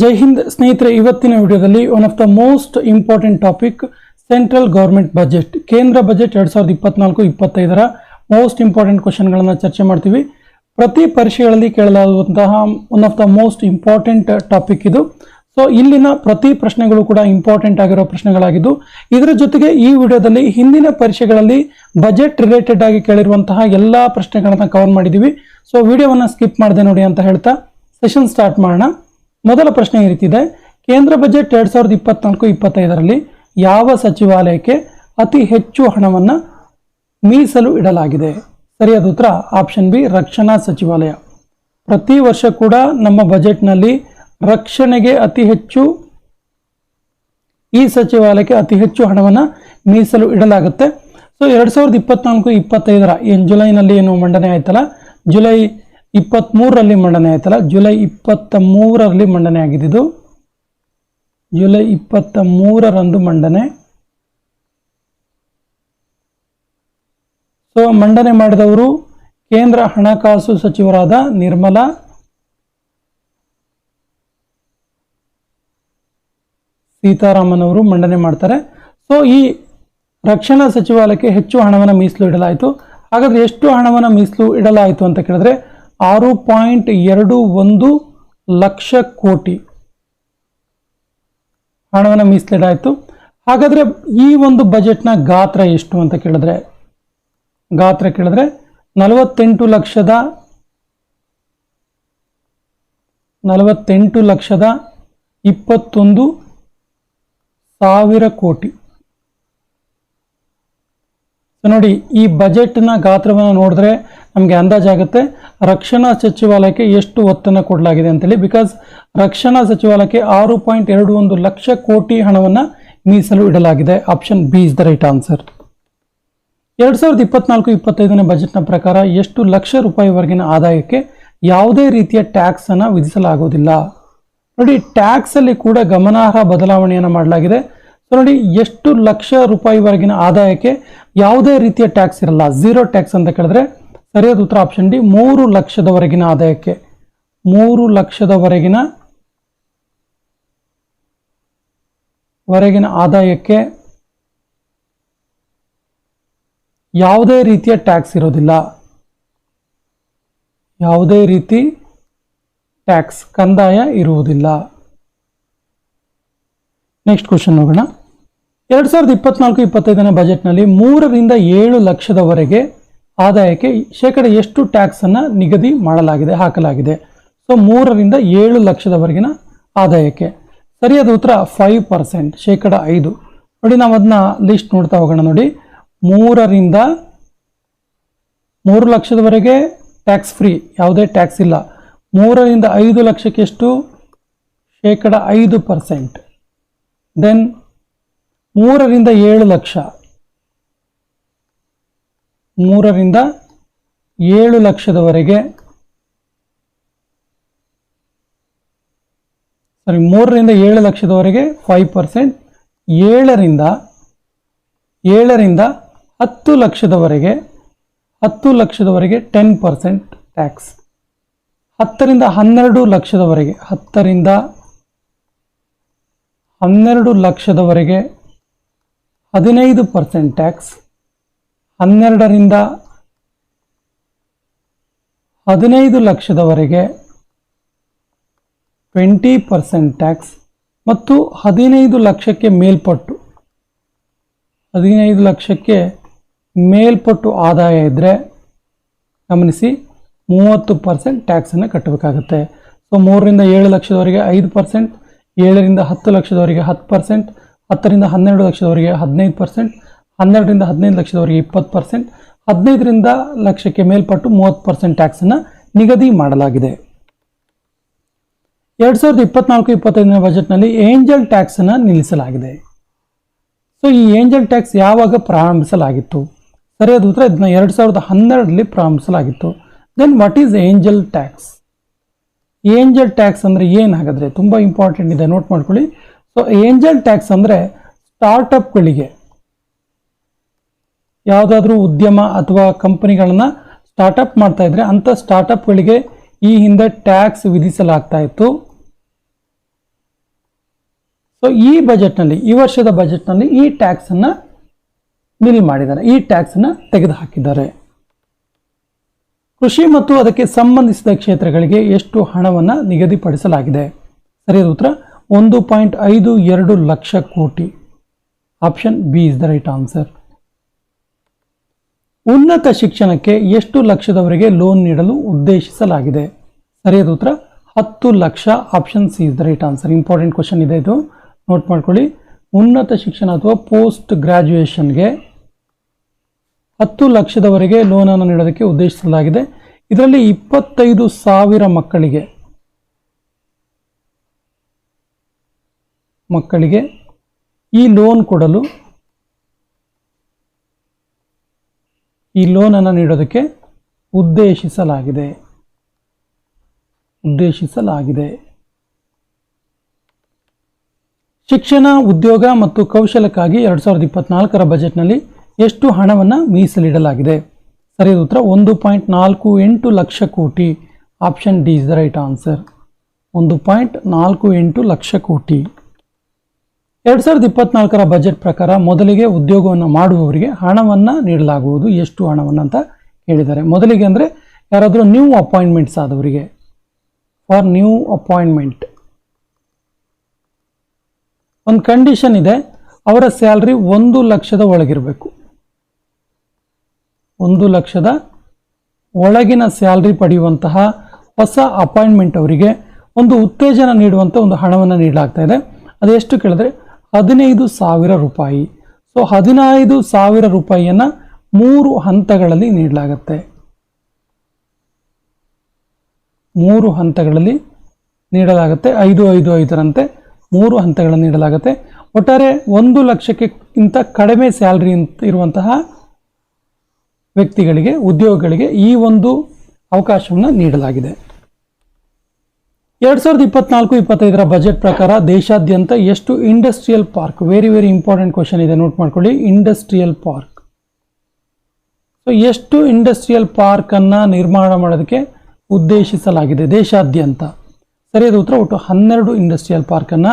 ಜೈ ಹಿಂದ್ ಸ್ನೇಹಿತರೆ, ಇವತ್ತಿನ ವಿಡಿಯೋದಲ್ಲಿ one of the most important topic central government budget ಕೇಂದ್ರ ಬಜೆಟ್ ಎರಡ್ ಸಾವಿರದ ಇಪ್ಪತ್ನಾಲ್ಕು, ಇಪ್ಪತ್ತೈದರ ಮೋಸ್ಟ್ ಇಂಪಾರ್ಟೆಂಟ್ ಕ್ವಶನ್ಗಳನ್ನು ಚರ್ಚೆ ಮಾಡ್ತೀವಿ. ಪ್ರತಿ ಪರೀಕ್ಷೆಗಳಲ್ಲಿ ಕೇಳಲಾಗುವಂತಹ one of the most important topic ಇದು. ಸೊ ಇಲ್ಲಿನ ಪ್ರತಿ ಪ್ರಶ್ನೆಗಳು ಕೂಡ ಇಂಪಾರ್ಟೆಂಟ್ ಆಗಿರೋ ಪ್ರಶ್ನೆಗಳಾಗಿದ್ದು, ಇದರ ಜೊತೆಗೆ ಈ ವಿಡಿಯೋದಲ್ಲಿ ಹಿಂದಿನ ಪರೀಕ್ಷೆಗಳಲ್ಲಿ ಬಜೆಟ್ ರಿಲೇಟೆಡ್ ಆಗಿ ಕೇಳಿರುವಂತಹ ಎಲ್ಲ ಪ್ರಶ್ನೆಗಳನ್ನು ಕವರ್ ಮಾಡಿದ್ದೀವಿ ಸೊ ವಿಡಿಯೋವನ್ನು ಸ್ಕಿಪ್ ಮಾಡದೆ ನೋಡಿ ಅಂತ ಹೇಳ್ತಾ ಸೆಷನ್ ಸ್ಟಾರ್ಟ್ ಮಾಡೋಣ. ಮೊದಲ ಪ್ರಶ್ನೆ ಈ ರೀತಿ ಇದೆ ಕೇಂದ್ರ ಬಜೆಟ್ ಎರಡ್ ಸಾವಿರದ ಇಪ್ಪತ್ನಾಲ್ಕು ಇಪ್ಪತ್ತೈದರಲ್ಲಿ ಯಾವ ಸಚಿವಾಲಯಕ್ಕೆ ಅತಿ ಹೆಚ್ಚು ಹಣವನ್ನು ಮೀಸಲು ಇಡಲಾಗಿದೆ? ಸರಿಯಾದ ಉತ್ತರ ಆಪ್ಷನ್ ಬಿ, ರಕ್ಷಣಾ ಸಚಿವಾಲಯ. ಪ್ರತಿ ವರ್ಷ ಕೂಡ ನಮ್ಮ ಬಜೆಟ್ನಲ್ಲಿ ರಕ್ಷಣೆಗೆ ಅತಿ ಹೆಚ್ಚು, ಈ ಸಚಿವಾಲಯಕ್ಕೆ ಅತಿ ಹೆಚ್ಚು ಹಣವನ್ನು ಮೀಸಲು ಇಡಲಾಗುತ್ತೆ. ಸೊ ಎರಡು ಸಾವಿರದ ಇಪ್ಪತ್ನಾಲ್ಕು ಇಪ್ಪತ್ತೈದರ, ಏನು ಜುಲೈನಲ್ಲಿ ಏನು ಮಂಡನೆ ಆಯ್ತಲ್ಲ? ಜುಲೈ ಇಪ್ಪತ್ತ್ಮೂರರಲ್ಲಿ ಮಂಡನೆ ಆಯ್ತಲ್ಲ? ಜುಲೈ ಇಪ್ಪತ್ತ ಮೂರರಲ್ಲಿ ಮಂಡನೆ ಆಗಿದ್ದು, ಜುಲೈ ಇಪ್ಪತ್ತ ಮೂರರಂದು ಮಂಡನೆ. ಸೊ ಮಂಡನೆ ಮಾಡಿದವರು ಕೇಂದ್ರ ಹಣಕಾಸು ಸಚಿವರಾದ ನಿರ್ಮಲಾ ಸೀತಾರಾಮನ್ ಅವರು ಮಂಡನೆ ಮಾಡ್ತಾರೆ. ಸೊ ಈ ರಕ್ಷಣಾ ಸಚಿವಾಲಯಕ್ಕೆ ಹೆಚ್ಚು ಹಣವನ್ನು ಮೀಸಲು ಇಡಲಾಯಿತು. ಹಾಗಾದ್ರೆ ಎಷ್ಟು ಹಣವನ್ನು ಮೀಸಲು ಇಡಲಾಯಿತು ಅಂತ ಕೇಳಿದ್ರೆ ಆರು ಪಾಯಿಂಟ್ ಎರಡು ಒಂದು ಲಕ್ಷ ಕೋಟಿ. ಹಣವನ್ನು ಮೀಸಲಿಡಾಯಿತು ಹಾಗಾದ್ರೆ ಈ ಒಂದು ಬಜೆಟ್ನ ಗಾತ್ರ ಎಷ್ಟು ಅಂತ ಕೇಳಿದ್ರೆ, ಗಾತ್ರ ಕೇಳಿದ್ರೆ ನಲವತ್ತೆಂಟು ಲಕ್ಷದ ನಲವತ್ತೆಂಟು ಲಕ್ಷದ ಇಪ್ಪತ್ತೊಂದು ಸಾವಿರ ಕೋಟಿ. ನೋಡಿ, ಈ ಬಜೆಟ್ನ ಗಾತ್ರವನ್ನು ನೋಡಿದ್ರೆ ನಮಗೆ ಅಂದಾಜಾಗುತ್ತೆ ರಕ್ಷಣಾ ಸಚಿವಾಲಯಕ್ಕೆ ಎಷ್ಟು ಒತ್ತನ್ನು ಕೊಡಲಾಗಿದೆ ಅಂತೇಳಿ. ಬಿಕಾಸ್ ರಕ್ಷಣಾ ಸಚಿವಾಲಯಕ್ಕೆ ಆರು ಪಾಯಿಂಟ್ ಎರಡು ಒಂದು ಲಕ್ಷ ಕೋಟಿ ಹಣವನ್ನು ಮೀಸಲು ಇಡಲಾಗಿದೆ. Option B is the right answer ಎರಡ್ ಸಾವಿರದ ಇಪ್ಪತ್ನಾಲ್ಕು, ಇಪ್ಪತ್ತೈದನೇ ಬಜೆಟ್ನ ಪ್ರಕಾರ ಎಷ್ಟು ಲಕ್ಷ ರೂಪಾಯಿವರೆಗಿನ ಆದಾಯಕ್ಕೆ ಯಾವುದೇ ರೀತಿಯ ಟ್ಯಾಕ್ಸನ್ನು ವಿಧಿಸಲಾಗುವುದಿಲ್ಲ. ನೋಡಿ ಟ್ಯಾಕ್ಸಲ್ಲಿ ಕೂಡ ಗಮನಾರ್ಹ ಬದಲಾವಣೆಯನ್ನು ಮಾಡಲಾಗಿದೆ. ಸೊ ನೋಡಿ, ಎಷ್ಟು ಲಕ್ಷ ರೂಪಾಯಿವರೆಗಿನ ಆದಾಯಕ್ಕೆ ಯಾವುದೇ ರೀತಿಯ ಟ್ಯಾಕ್ಸ್ ಇರಲ್ಲ. ಝೀರೋ ಟ್ಯಾಕ್ಸ್ ಅಂತ ಕೇಳಿದ್ರೆ ಸರಿಯಾದ ಉತ್ತರ ಆಪ್ಷನ್ ಡಿ ಮೂರು ಲಕ್ಷದವರೆಗಿನ ಆದಾಯಕ್ಕೆ. ಮೂರು ಲಕ್ಷದವರೆಗಿನ ವರೆಗಿನ ಆದಾಯಕ್ಕೆ ಯಾವುದೇ ರೀತಿಯ ಟ್ಯಾಕ್ಸ್ ಇರೋದಿಲ್ಲ. ಯಾವುದೇ ರೀತಿ ಟ್ಯಾಕ್ಸ್ ಕಂದಾಯ ಇರುವುದಿಲ್ಲ. ನೆಕ್ಸ್ಟ್ ಕ್ವಶನ್ ನೋಡೋಣ. ಎರಡ್ ಸಾವಿರದ ಇಪ್ಪತ್ನಾಲ್ಕು, ಇಪ್ಪತ್ತೈದನೇ ಬಜೆಟ್ನಲ್ಲಿ ಮೂರರಿಂದ ಏಳು ಲಕ್ಷದವರೆಗೆ ಆದಾಯಕ್ಕೆ ಶೇಕಡ ಎಷ್ಟು ಟ್ಯಾಕ್ಸನ್ನು ನಿಗದಿ ಮಾಡಲಾಗಿದೆ, ಹಾಕಲಾಗಿದೆ? ಸೊ ಮೂರರಿಂದ ಏಳು ಲಕ್ಷದವರೆಗಿನ ಆದಾಯಕ್ಕೆ. ಸರಿಯಾದ ಉತ್ತರ ಫೈವ್ ಪರ್ಸೆಂಟ್ ಶೇಕಡ ಐದು. ನೋಡಿ, ನಾವು ಅದನ್ನ ಲಿಸ್ಟ್ ನೋಡ್ತಾ ಹೋಗೋಣ ನೋಡಿ. ಮೂರರಿಂದ ಮೂರು ಲಕ್ಷದವರೆಗೆ ಟ್ಯಾಕ್ಸ್ ಫ್ರೀ ಯಾವುದೇ ಟ್ಯಾಕ್ಸ್ ಇಲ್ಲ. ಮೂರರಿಂದ ಐದು ಲಕ್ಷಕ್ಕೆ ಎಷ್ಟು? ಶೇಕಡ ಐದು ಪರ್ಸೆಂಟ್ ದೆನ್ ಮೂರರಿಂದ ಏಳು ಲಕ್ಷ. ಮೂರರಿಂದ ಏಳು ಲಕ್ಷದವರೆಗೆ ಸಾರಿ ಮೂರರಿಂದ ಏಳು ಲಕ್ಷದವರೆಗೆ ಫೈವ್ ಪರ್ಸೆಂಟ್ ಏಳರಿಂದ ಏಳರಿಂದ ಹತ್ತು ಲಕ್ಷದವರೆಗೆ ಹತ್ತು ಲಕ್ಷದವರೆಗೆ ಟೆನ್ ಪರ್ಸೆಂಟ್ ಟ್ಯಾಕ್ಸ್ ಹತ್ತರಿಂದ ಹನ್ನೆರಡು ಲಕ್ಷದವರೆಗೆ, ಹತ್ತರಿಂದ ಹನ್ನೆರಡು ಲಕ್ಷದವರೆಗೆ ಹದಿನೈದು ಪರ್ಸೆಂಟ್ ಟ್ಯಾಕ್ಸ್, ಹನ್ನೆರಡರಿಂದ ಹದಿನೈದು ಲಕ್ಷದವರೆಗೆ ಟ್ವೆಂಟಿ ಪರ್ಸೆಂಟ್ ಟ್ಯಾಕ್ಸ್ ಮತ್ತು ಹದಿನೈದು ಲಕ್ಷಕ್ಕೆ ಮೇಲ್ಪಟ್ಟು, ಹದಿನೈದು ಲಕ್ಷಕ್ಕೆ ಮೇಲ್ಪಟ್ಟು ಆದಾಯ ಇದ್ದರೆ ಗಮನಿಸಿ ಮೂವತ್ತು ಪರ್ಸೆಂಟ್ ಟ್ಯಾಕ್ಸನ್ನು ಕಟ್ಟಬೇಕಾಗುತ್ತೆ. ಸೊ ಮೂರರಿಂದ ಏಳು ಲಕ್ಷದವರೆಗೆ ಐದು ಪರ್ಸೆಂಟ್, ಏಳರಿಂದ ಹತ್ತು ಲಕ್ಷದವರೆಗೆ ಹತ್ತು ಪರ್ಸೆಂಟ್ ಹತ್ತರಿಂದ ಹನ್ನೆರಡು ಲಕ್ಷದವರೆಗೆ ಹದಿನೈದು ಪರ್ಸೆಂಟ್, ಹನ್ನೆರಡರಿಂದ ಹದಿನೈದು ಲಕ್ಷದವರೆಗೆ ಇಪ್ಪತ್ತು ಪರ್ಸೆಂಟ್, ಹದಿನೈದರಿಂದ ಲಕ್ಷಕ್ಕೆ ಮೇಲ್ಪಟ್ಟು ಮೂವತ್ತು ಪರ್ಸೆಂಟ್ ಟ್ಯಾಕ್ಸನ್ನು ನಿಗದಿ ಮಾಡಲಾಗಿದೆ. ಎರಡು ಸಾವಿರದ ಇಪ್ಪತ್ನಾಲ್ಕು ಇಪ್ಪತ್ತೈದನೇ ಬಜೆಟ್ನಲ್ಲಿ ಏಂಜಲ್ ಟ್ಯಾಕ್ಸನ್ನು ನಿಲ್ಲಿಸಲಾಗಿದೆ. ಸೊ, ಈ ಏಂಜಲ್ ಟ್ಯಾಕ್ಸ್ ಯಾವಾಗ ಪ್ರಾರಂಭಿಸಲಾಗಿತ್ತು? ಸರಿಯಾದ ಉತ್ತರ ಇದನ್ನ ಎರಡು ಸಾವಿರದ ಹನ್ನೆರಡರಲ್ಲಿ ಪ್ರಾರಂಭಿಸಲಾಗಿತ್ತು. Then what is angel tax? Angel tax ಅಂದರೆ ಏನಾಗಿದ್ರೆ ತುಂಬ ಇಂಪಾರ್ಟೆಂಟ್ ಇದೆ. ನೋಟ್ ಮಾಡ್ಕೊಳ್ಳಿ. ಸೊ ಏಂಜಲ್ ಟ್ಯಾಕ್ಸ್ ಅಂದರೆ ಸ್ಟಾರ್ಟಪ್ಗಳಿಗೆ ಯಾವುದಾದ್ರೂ ಉದ್ಯಮ ಅಥವಾ ಕಂಪನಿಗಳನ್ನು ಸ್ಟಾರ್ಟಪ್ ಮಾಡ್ತಾ ಇದ್ರೆ ಅಂಥ ಸ್ಟಾರ್ಟಪ್ಗಳಿಗೆ ಈ ಹಿಂದೆ ಟ್ಯಾಕ್ಸ್ ವಿಧಿಸಲಾಗ್ತಾ ಇತ್ತು. ಸೊ ಈ ಬಜೆಟ್ನಲ್ಲಿ ಈ ವರ್ಷದ ಬಜೆಟ್ನಲ್ಲಿ ಈ ಟ್ಯಾಕ್ಸನ್ನು ನಿಲ್ ಮಾಡಿದ್ದಾರೆ. ಈ ಟ್ಯಾಕ್ಸನ್ನು ತೆಗೆದುಹಾಕಿದ್ದಾರೆ. ಕೃಷಿ ಮತ್ತು ಅದಕ್ಕೆ ಸಂಬಂಧಿಸಿದ ಕ್ಷೇತ್ರಗಳಿಗೆ ಎಷ್ಟು ಹಣವನ್ನು ನಿಗದಿಪಡಿಸಲಾಗಿದೆ? ಸರಿಯಾದ ಉತ್ತರ ಒಂದು ಪಾಯಿಂಟ್ ಐದು ಎರಡು lakh crore. Option B is the right answer. ಉನ್ನತ ಶಿಕ್ಷಣಕ್ಕೆ ಎಷ್ಟು ಲಕ್ಷದವರೆಗೆ ಲೋನ್ ನೀಡಲು ಉದ್ದೇಶಿಸಲಾಗಿದೆ? ಸರಿಯಾದ ಉತ್ತರ, ಹತ್ತು lakh. Option C is the right answer. Important question ಇದೆ ಇದು. ನೋಟ್ ಮಾಡ್ಕೊಳ್ಳಿ. ಉನ್ನತ ಶಿಕ್ಷಣ ಅಥವಾ ಪೋಸ್ಟ್ ಗ್ರಾಜ್ಯುಯೇಷನ್ಗೆ ಹತ್ತು ಲಕ್ಷದವರೆಗೆ ಲೋನನ್ನು ನೀಡೋದಕ್ಕೆ ಉದ್ದೇಶಿಸಲಾಗಿದೆ. ಇದರಲ್ಲಿ ಇಪ್ಪತ್ತೈದು ಸಾವಿರ ಮಕ್ಕಳಿಗೆ ಮಕ್ಕಳಿಗೆ ಈ ಲೋನ್ ಕೊಡಲು ಈ ಲೋನನ್ನು ನೀಡೋದಕ್ಕೆ ಉದ್ದೇಶಿಸಲಾಗಿದೆ. ಉದ್ದೇಶಿಸಲಾಗಿದೆ. ಶಿಕ್ಷಣ, ಉದ್ಯೋಗ ಮತ್ತು ಕೌಶಲಕ್ಕಾಗಿ ಎರಡು ಸಾವಿರದ ಇಪ್ಪತ್ನಾಲ್ಕರ ಬಜೆಟ್ನಲ್ಲಿ ಎಷ್ಟು ಹಣವನ್ನು ಮೀಸಲಿಡಲಾಗಿದೆ? ಸರಿಯಾದ ಉತ್ತರ, ಒಂದು ಪಾಯಿಂಟ್ ನಾಲ್ಕು ಎಂಟು lakh crore. Option D is the right answer. ಒಂದು ಪಾಯಿಂಟ್ ನಾಲ್ಕು ಎಂಟು ಲಕ್ಷ ಕೋಟಿ. ಎರಡು ಸಾವಿರದ ಇಪ್ಪತ್ನಾಲ್ಕರ ಬಜೆಟ್ ಪ್ರಕಾರ ಮೊದಲಿಗೆ ಉದ್ಯೋಗವನ್ನು ಮಾಡುವವರಿಗೆ ಹಣವನ್ನು ನೀಡಲಾಗುವುದು. ಎಷ್ಟು ಹಣವನ್ನು ಅಂತ ಹೇಳಿದ್ದಾರೆ ಮೊದಲಿಗೆ ಅಂದರೆ ಯಾರಾದರೂ ನ್ಯೂ ಅಪಾಯಿಂಟ್ಮೆಂಟ್ಸ್ ಆದವರಿಗೆ. ಫಾರ್ ನ್ಯೂ ಅಪಾಯಿಂಟ್ಮೆಂಟ್ ಒಂದು ಕಂಡೀಷನ್ ಇದೆ, ಅವರ ಸ್ಯಾಲ್ರಿ ಒಂದು ಲಕ್ಷದ ಒಳಗಿರಬೇಕು. ಒಂದು ಲಕ್ಷದ ಒಳಗಿನ ಸ್ಯಾಲ್ರಿ ಪಡೆಯುವಂತಹ ಹೊಸ ಅಪಾಯಿಂಟ್ಮೆಂಟ್ ಅವರಿಗೆ ಒಂದು ಉತ್ತೇಜನ ನೀಡುವಂಥ ಒಂದು ಹಣವನ್ನು ನೀಡಲಾಗ್ತಾ ಇದೆ. ಅದೆಷ್ಟು ಕೇಳಿದ್ರೆ ಹದಿನೈದು ಸಾವಿರ ರೂಪಾಯಿ. ಸೊ ಹದಿನೈದು ಸಾವಿರ ರೂಪಾಯಿಯನ್ನು ಮೂರು ಹಂತಗಳಲ್ಲಿ ನೀಡಲಾಗತ್ತೆ. ಮೂರು ಹಂತಗಳಲ್ಲಿ ನೀಡಲಾಗುತ್ತೆ. ಐದು ಐದು, ಐದರಂತೆ ಮೂರು ಹಂತಗಳನ್ನು ನೀಡಲಾಗುತ್ತೆ. ಒಟ್ಟಾರೆ ಒಂದು ಲಕ್ಷಕ್ಕೆ ಇಂತ ಕಡಿಮೆ ಸ್ಯಾಲ್ರಿ ಇರುವಂತಹ ವ್ಯಕ್ತಿಗಳಿಗೆ, ಉದ್ಯೋಗಗಳಿಗೆ ಈ ಒಂದು ಅವಕಾಶವನ್ನು ನೀಡಲಾಗಿದೆ. ಎರಡು ಸಾವಿರದ ಇಪ್ಪತ್ನಾಲ್ಕು, ಇಪ್ಪತ್ತೈದರ ಬಜೆಟ್ ಪ್ರಕಾರ ದೇಶಾದ್ಯಂತ ಎಷ್ಟು industrial park very very important question ಇದೆ. ನೋಟ್ ಮಾಡ್ಕೊಳ್ಳಿ. ಇಂಡಸ್ಟ್ರಿಯಲ್ ಪಾರ್ಕ್ ಸೊ ಎಷ್ಟು ಇಂಡಸ್ಟ್ರಿಯಲ್ ಪಾರ್ಕನ್ನು ನಿರ್ಮಾಣ ಮಾಡೋದಕ್ಕೆ ಉದ್ದೇಶಿಸಲಾಗಿದೆ ದೇಶಾದ್ಯಂತ? ಸರಿಯಾದ ಉತ್ತರ ಒಟ್ಟು ಹನ್ನೆರಡು ಇಂಡಸ್ಟ್ರಿಯಲ್ ಪಾರ್ಕನ್ನು